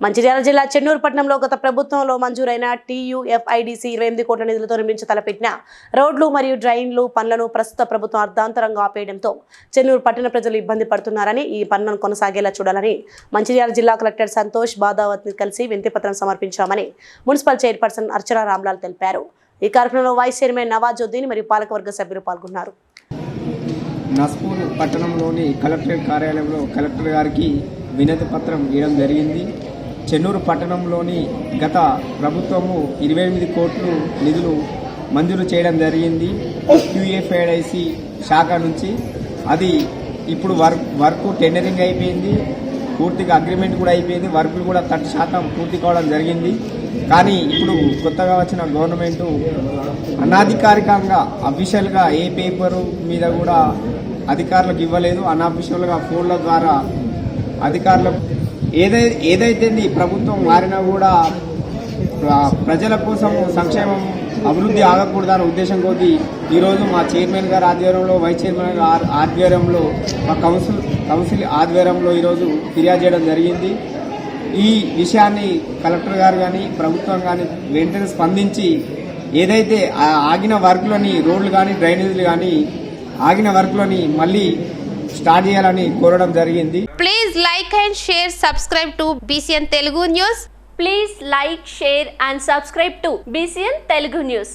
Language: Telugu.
మంచిర్యాల జిల్లా చెన్నూరుపట్నంలో గత ప్రభుత్వంలో మంజూరైన టీయూఎఫ్ఐడిసి ఇరవై ఎనిమిది కోట్ల నిధులతో నిర్మించి తలపెట్టిన రోడ్లు మరియు డ్రైన్లు పనులను ప్రస్తుత ప్రభుత్వం అర్ధాంతరంగా ఆపేయడంతో చెన్నూరు పట్టణ ప్రజలు ఇబ్బంది పడుతున్నారని ఈ పనులను కొనసాగేలా చూడాలని మంచిర్యాల జిల్లా కలెక్టర్ సంతోష్ బాదావత్ని కలిసి వింతిపత్రం సమర్పించామని మున్సిపల్ చైర్పర్సన్ అర్చన రామ్లాల్ తెలిపారు. ఈ కార్యక్రమంలో వైస్ చైర్మన్ నవాజుద్దీన్ మరియు పాలకవర్గ సభ్యులు పాల్గొన్నారు. నస్పూర్ పట్టణంలోని కలెక్టరేట్ కార్యాలయంలో కలెక్టర్ గారికి వినతి పత్రం ఇవ్వడం జరిగింది. చెన్నూరు పట్టణంలోని గత ప్రభుత్వము ఇరవై ఎనిమిది కోట్లు నిధులు మంజూరు చేయడం జరిగింది. క్యూఎఫ్ఐడిసి శాఖ నుంచి. అది ఇప్పుడు వర్క్ వర్క్ టెండరింగ్ అయిపోయింది. పూర్తిగా అగ్రిమెంట్ కూడా అయిపోయింది. వర్కులు కూడా థర్టీ శాతం పూర్తి కావడం జరిగింది. కానీ ఇప్పుడు కొత్తగా వచ్చిన గవర్నమెంట్ అనాధికారికంగా అఫీషియల్గా ఏ పేపరు మీద కూడా అధికారులకు ఇవ్వలేదు. అన్అఫీషియల్గా ఫోన్ల ద్వారా అధికారులకు ఏదై ఏదైతే ప్రభుత్వం మారినా కూడా ప్రజల కోసం సంక్షేమం అభివృద్ధి ఆగకూడదన్న ఉద్దేశం కొద్దీ ఈరోజు మా చైర్మన్ గారి ఆధ్వర్యంలో వైస్ చైర్మన్ గారి ఆధ్వర్యంలో మా కౌన్సిల్ కౌన్సిల్ ఆధ్వర్యంలో ఈరోజు ఫిర్యాదు చేయడం జరిగింది. ఈ విషయాన్ని కలెక్టర్ గారు కానీ ప్రభుత్వం కానీ వెంటనే స్పందించి ఏదైతే ఆగిన వర్క్లని రోడ్లు కానీ డ్రైనేజీలు కానీ ఆగిన వర్క్లని మళ్ళీ స్టార్ట్ చేయాలని కోరడం జరిగింది Please like and share, subscribe to BCN Telugu News. Please like, share and subscribe to BCN Telugu News.